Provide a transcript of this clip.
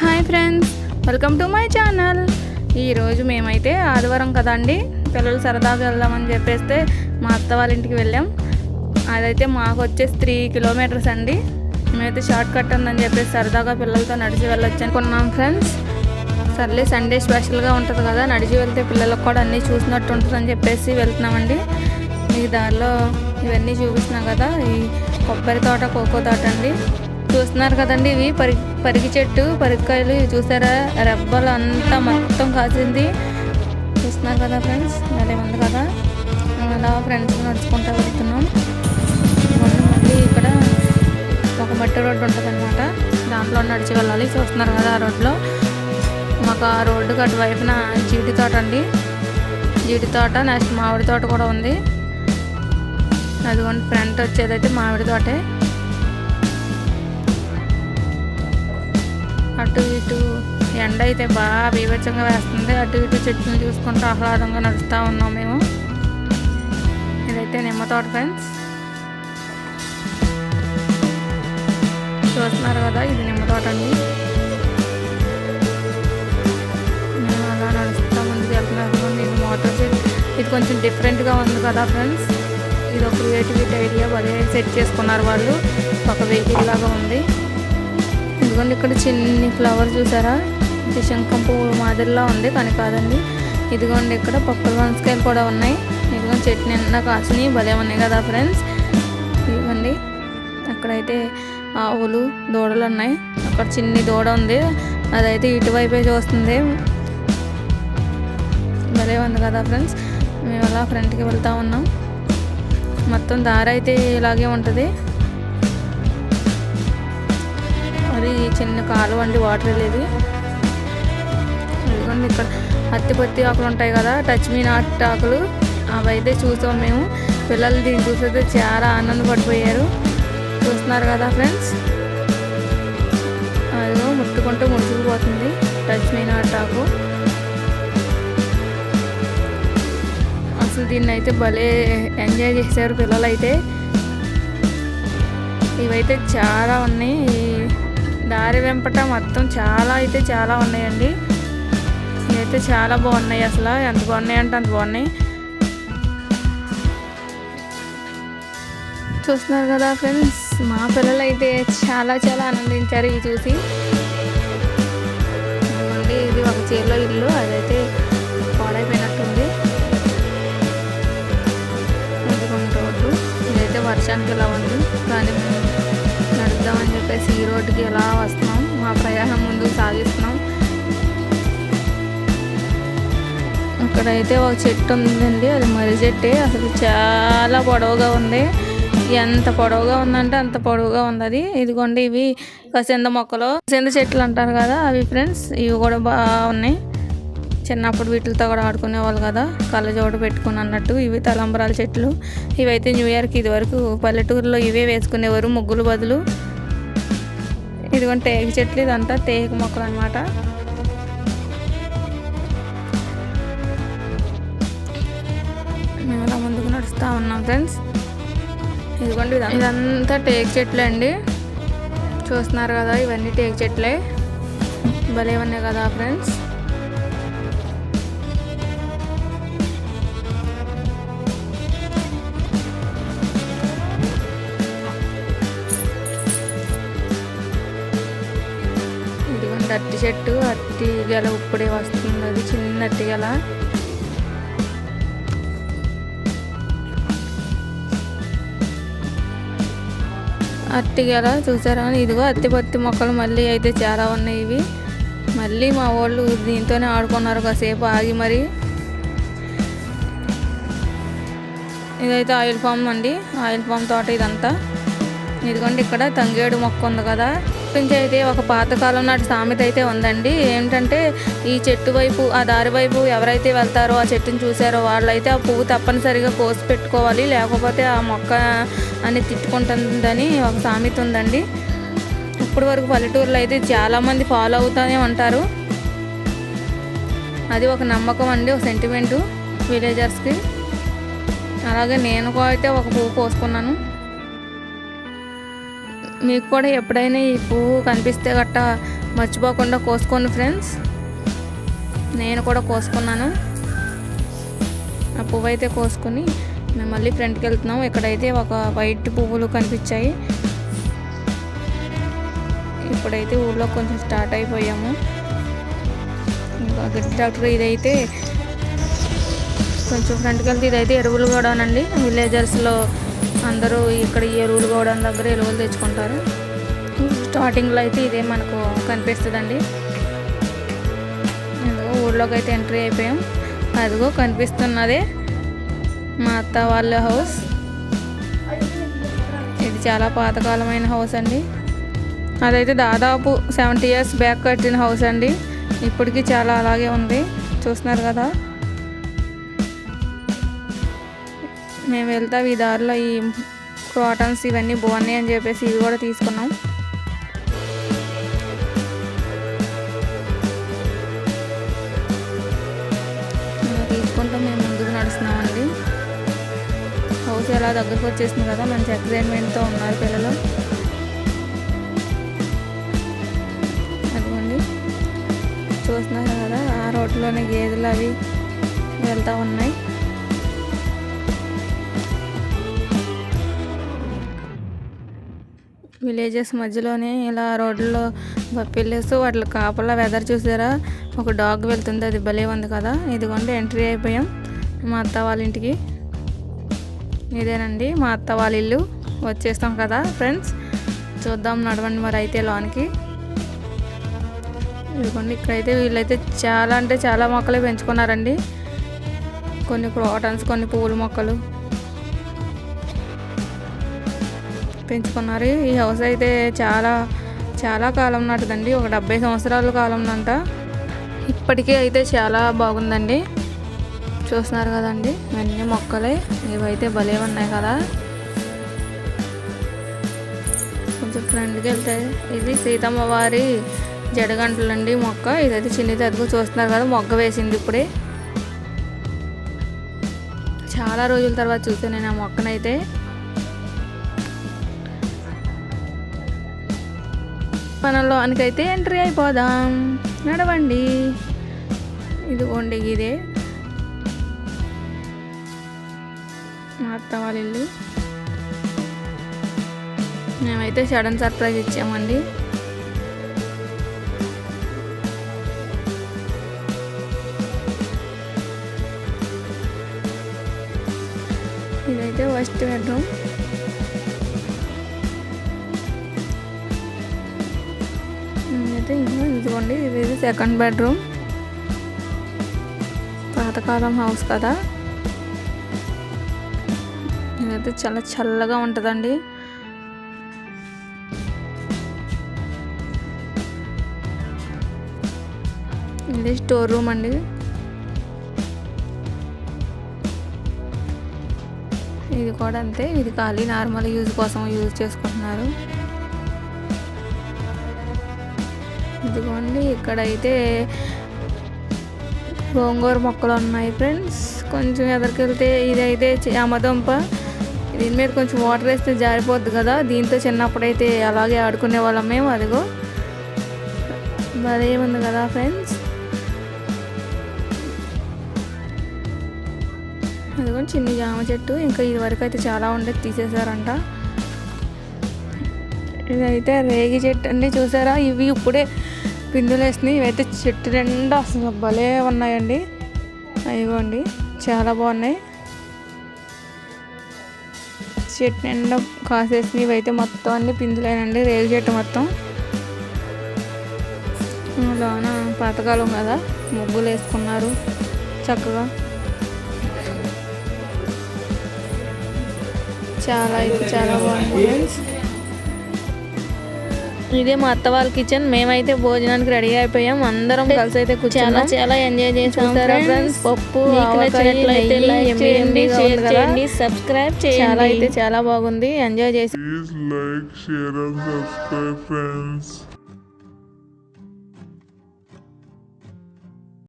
Hi friends welcome to my channel. ఈరోజు మేమైతే ఆదివారం కదండి పిల్లలు సరదాగా వెళ్దామని చెప్పేస్తే మా అత్త వాళ్ళ ఇంటికి వెళ్ళాం. అదైతే మాకు వచ్చేసి త్రీ కిలోమీటర్స్ అండి. మేమైతే షార్ట్ కట్ ఉందని చెప్పేసి సరదాగా పిల్లలతో నడిచి వెళ్ళొచ్చు అనుకున్నాం ఫ్రెండ్స్. సర్లే సండే స్పెషల్గా ఉంటుంది కదా నడిచి వెళ్తే పిల్లలకు కూడా అన్నీ చూసినట్టు ఉంటుందని చెప్పేసి వెళ్తున్నామండి. ఈ దారిలో ఇవన్నీ చూపిస్తున్నాం కదా ఈ కొబ్బరి తోట కోకో తోట అండి. చూస్తున్నారు కదండి ఇవి. పరి పరిగి చెట్టు పరికాయలు ఇవి చూసారా? రెబ్బలు అంతా మొత్తం కాసింది. చూస్తున్నారు కదా ఫ్రెండ్స్? అదే ఉంది కదా. అలా ఫ్రెండ్స్ నడుచుకుంటూ వెళ్తున్నాం. మళ్ళీ ఇక్కడ ఒక మట్టి రోడ్డు ఉంటుంది అనమాట దాంట్లో నడిచి వెళ్ళాలి. చూస్తున్నారు కదా ఆ రోడ్లో మాకు ఆ రోడ్డుకి అటువైపున జీడి తోట అండి. జీడి తోట నెక్స్ట్ మామిడి తోట కూడా ఉంది. అదిగోండి ఫ్రంట్ వచ్చేదైతే మామిడి తోటే. అటు ఇటు ఎండ అయితే బాగా బీభత్సంగా వేస్తుంది. అటు ఇటు చెట్లను చూసుకుంటూ ఆహ్లాదంగా నడుస్తూ ఉన్నాం మేము. ఇదైతే నిమ్మ తోట ఫ్రెండ్స్ చూస్తున్నారు కదా ఇది నిమ్మ తోట అండి. మేము అలా నడుస్తూ ముందుకు వెళ్తున్నాము ఇది మోటార్ సెట్. ఇది కొంచెం డిఫరెంట్గా ఉంది కదా ఫ్రెండ్స్ ఇది ఒక క్రియేటివిటీ ఐడియా భలే సెట్ చేసుకున్నారు వాళ్ళు. ఒక వెహికల్ లాగా ఉంది. ఇదిగోండి ఇక్కడ చిన్ని ఫ్లవర్ చూసారా? ఇది శంఖం పువ్వు మాదిరిలా ఉంది కానీ కాదండి. ఇదిగోండి ఇక్కడ పప్పుల వంకాయలు కూడా ఉన్నాయి. ఇదిగోండి చట్నీ నిండా కాసినాయి భలే ఉన్నాయి కదా ఫ్రెండ్స్. ఇవ్వండి అక్కడైతే ఆవులు దూడలు ఉన్నాయి. అక్కడ చిన్ని దూడ ఉంది. అదైతే ఇటువైపే చూస్తుంది. భలే ఉంది కదా ఫ్రెండ్స్. మేము అలా ఫ్రంట్కి వెళ్తూ ఉన్నాం. మొత్తం దారి అయితే ఇలాగే ఉంటుంది. అది చిన్న కాలువ అండి వాటర్ లేదు. ఇదిగోండి ఇక్కడ అత్తి పత్తి ఆకులు ఉంటాయి కదా టచ్ మీ నాట్ ఆకులు. అవి అయితే చూసాం మేము. పిల్లలు దీన్ని చూస్తే చాలా ఆనందపడిపోయారు. చూస్తున్నారు కదా ఫ్రెండ్స్? అదిగో ముట్టుకుంటూ ముడుచుకుపోతుంది టచ్ మీ నాట్ ఆకు. అసలు దీన్ని అయితే భలే ఎంజాయ్ చేశారు పిల్లలు అయితే ఇవైతే చాలా ఉన్నాయి. దారి వెంపట మొత్తం చాలా అయితే చాలా ఉన్నాయండి. ఇవైతే చాలా బాగున్నాయి అసలు. ఎంత బాగున్నాయి అంటే అంత బాగున్నాయి. చూస్తున్నారు కదా ఫ్రెండ్స్ మా పిల్లలు అయితే చాలా చాలా ఆనందించారు ఇవి చూసి. ఇది ఒక చీరలో ఇల్లు. అదైతే పాడైపోయినట్టుంది. ఇదిగోండి రోడ్డు. ఇదైతే వర్షానికి ఇలా ఉంది. కానీ చెప్పేసి ఈ రోడ్డుకి ఎలా వస్తున్నాం మా ప్రయాణం ముందుకు సాగిస్తున్నాం. అక్కడైతే ఒక చెట్టు ఉందండి అది మర్రి చెట్టే. అసలు చాలా పొడవుగా ఉంది. ఎంత పొడవుగా ఉందంటే అంత పొడవుగా ఉంది అది. ఇదిగోండి ఇవి కసింద మొక్కలు. కసింద చెట్లు అంటారు కదా అవి ఫ్రెండ్స్ ఇవి కూడా బాగున్నాయి చిన్నప్పుడు వీటితో కూడా ఆడుకునేవాళ్ళు కదా కళ్ళజోడు పెట్టుకుని అన్నట్టు ఇవి తలంబరాల చెట్లు. ఇవైతే న్యూ ఇయర్కి ఇదివరకు పల్లెటూరులో ఇవే వేసుకునేవారు ముగ్గులు బదులు. ఇదిగోండి టేకు చెట్లు ఇదంతా టేకు మొక్కలు అనమాట మేము అలా ముందుకు నడుస్తూ ఉన్నాం ఫ్రెండ్స్. ఇదిగోండి ఇదంతా- టేకు టేక్ అండి. చూస్తున్నారు కదా ఇవన్నీ టేక్ చెట్లే. భలే ఉన్నాయి కదా ఫ్రెండ్స్. ఇదిగోండి అట్టి చెట్టు అట్టి గెల ఇప్పుడే వస్తుంది అది చిన్న అట్టి గెల. అట్టి గెల చూసారా? ఇదిగో అత్తి పత్తి మొక్కలు మళ్ళీ అయితే చాలా ఉన్నాయి ఇవి. మళ్ళీ మా వాళ్ళు దీంతోనే ఆడుకున్నారు కాసేపు ఆగి మరి. ఇదైతే ఆయిల్ ఫామ్ అండి. ఆయిల్ ఫామ్ తోట ఇదంతా. ఇదిగోండి ఇక్కడ తంగేడు మొక్క ఉంది కదా. నుంచి అయితే ఒక పాతకాలం నాటి సామెత అయితే ఉందండి. ఏంటంటే ఈ చెట్టు వైపు ఆ దారి వైపు ఎవరైతే వెళ్తారో ఆ చెట్టుని చూసారో వాళ్ళైతే ఆ పువ్వు తప్పనిసరిగా కోసి పెట్టుకోవాలి. లేకపోతే ఆ మొక్క అని తిట్టుకుంటుందని ఒక సామెత ఉందండి. ఇప్పటి వరకు పల్లెటూరులో అయితే చాలామంది ఫాలో అవుతూనే ఉంటారు. అది ఒక నమ్మకం అండి ఒక సెంటిమెంటు విలేజర్స్కి. అలాగే నేను కూడా అయితే ఒక పువ్వు కోసుకున్నాను. మీకు కూడా ఎప్పుడైనా ఈ పువ్వు కనిపిస్తే గట్ట మర్చిపోకుండా కోసుకోండి ఫ్రెండ్స్. నేను కూడా కోసుకున్నాను. ఆ పువ్వు అయితే కోసుకొని మేము మళ్ళీ ఫ్రంట్కి వెళ్తున్నాం. ఇక్కడైతే ఒక వైట్ పువ్వులు కనిపించాయి. ఇప్పుడైతే ఊళ్ళో కొంచెం స్టార్ట్ అయిపోయాము. ఇంకా గిడ్డ డాక్టర్ ఇదైతే కొంచెం ఫ్రంట్కి వెళ్తే ఇదైతే ఎరువులు కూడానండి. విలేజర్స్లో అందరూ ఇక్కడ ఈ ఎరువులు గోడౌన్ దగ్గర ఎరువులు తెచ్చుకుంటారు. స్టార్టింగ్లో అయితే ఇదే మనకు కనిపిస్తుందండి. ఊళ్ళోకి అయితే ఎంట్రీ అయిపోయాం. అదిగో కనిపిస్తున్నదే మా అత్త వాళ్ళ హౌస్. ఇది చాలా పాతకాలమైన హౌస్ అండి. అదైతే దాదాపు సెవెంటీ ఇయర్స్ బ్యాక్ కట్టిన హౌస్ అండి. ఇప్పటికీ చాలా అలాగే ఉంది. చూస్తున్నారు కదా. మేము వెళ్తాం ఈ దారిలో ఈ క్రాటన్స్ ఇవన్నీ బాగున్నాయి అని చెప్పేసి ఇవి కూడా తీసుకున్నాం. తీసుకుంటూ మేము ముందుకు నడుస్తున్నామండి. హౌస్ ఎలా దగ్గరకు వచ్చేసింది కదా మంచి ఎక్సైట్మెంట్తో ఉన్నారు పిల్లలు. అదిగోండి. చూస్తున్నారు కదా ఆ రోడ్లోనే గేదెలు అవి వెళ్తూ ఉన్నాయి. విలేజెస్ మధ్యలోనే ఇలా రోడ్లో పిల్లేస్తూ వాటి కాపలా వెదర్ చూసారా? ఒక డాగ్ వెళ్తుంది అది భలే ఉంది కదా? ఇదిగోండి ఎంట్రీ అయిపోయాం. మా అత్త వాళ్ళ ఇంటికి. ఇదేనండి మా అత్త వాళ్ళ ఇల్లు. వచ్చేస్తాం కదా ఫ్రెండ్స్? చూద్దాం నడవండి మరి అయితే లోనికి. ఇదిగోండి ఇక్కడైతే వీళ్ళైతే చాలా అంటే చాలా మొక్కలే పెంచుకున్నారండి. కొన్ని క్రోటన్స్ కొన్ని పూల మొక్కలు. పెంచుకున్నారు. ఈ హౌస్ అయితే చాలా చాలా కాలం నాటిదండి. ఒక డెబ్బై సంవత్సరాల కాలం అంట. ఇప్పటికీ అయితే చాలా బాగుందండి. చూస్తున్నారు కదండి ఇవన్నీ మొక్కలే. ఇవైతే భలే ఉన్నాయి కదా. కొంచెం ఫ్రెండ్కి వెళ్తే ఇది సీతమ్మ వారి జడగంటలండి మొక్క. ఇదైతే చిన్నది అదిగో చూస్తున్నారు కదా మొగ్గ వేసింది ఇప్పుడే. చాలా రోజుల తర్వాత చూసాను నేను ఆ మొక్కనైతే. మనలోనికైతే ఎంట్రీ అయిపోదాం. నడవండి. ఇదిగోండి ఇదే. మా అత్త వాళ్ళ ఇల్లు. మేమైతే సడన్ సర్ప్రైజ్ ఇచ్చామండి. ఇదైతే ఫస్ట్ బెడ్రూమ్ అయితే ఇదిగోండి ఇది సెకండ్ బెడ్రూమ్ పాతకాలం హౌస్ కదా. ఇదైతే చాలా చల్లగా ఉంటుందండి. ఇది స్టోర్ రూమ్ అండి. ఇది కూడా అంతే ఇది ఖాళీ నార్మల్ యూజ్ కోసం యూజ్ చేసుకుంటున్నారు. ఇదిగోండి ఇక్కడైతే గోంగూర మొక్కలు ఉన్నాయి ఫ్రెండ్స్. కొంచెం ఎదరికెళ్తే ఇదైతే చామదుంప దీని మీద కొంచెం వాటర్ వేస్తే జారిపోద్ది కదా. దీంతో చిన్నప్పుడైతే అలాగే ఆడుకునే వాళ్ళం మేము అదిగో. భలే ఉంది కదా ఫ్రెండ్స్? అదిగో చిన్న జామ చెట్టు. ఇంకా ఇది వరకు అయితే చాలా ఉండేది తీసేశారంట. ఇదైతే రేగి చెట్టు అండి చూసారా? ఇవి ఇప్పుడే పిందులు వేసినాయి ఇవైతే చెట్టు నిండా అసలు భలే ఉన్నాయండి. అయ్యోండి చాలా బాగున్నాయి. చెట్టు నిండా కాసేసినవి ఇవైతే మొత్తం అన్ని పిందులేనండి రేగు చెట్టు మొత్తం. లోన పాతకాలం కదా ముగ్గులు వేసుకున్నారు చక్కగా. చాలా అయితే చాలా బాగుంది ఇదే మా అత్త వాళ్ళ కిచెన్ మేమైతే భోజనానికి రెడీ అయిపోయాం. అందరం కలిసి అయితే చాలా చాలా ఎంజాయ్ చేసాం ఫ్రెండ్స్ పప్పు నచ్చినట్లయితే లైక్ చేయండి షేర్ చేయండి సబ్స్క్రైబ్ చేయండి. చాలా అయితే చాలా బాగుంది. ఎంజాయ్ చేసి share and subscribe friends.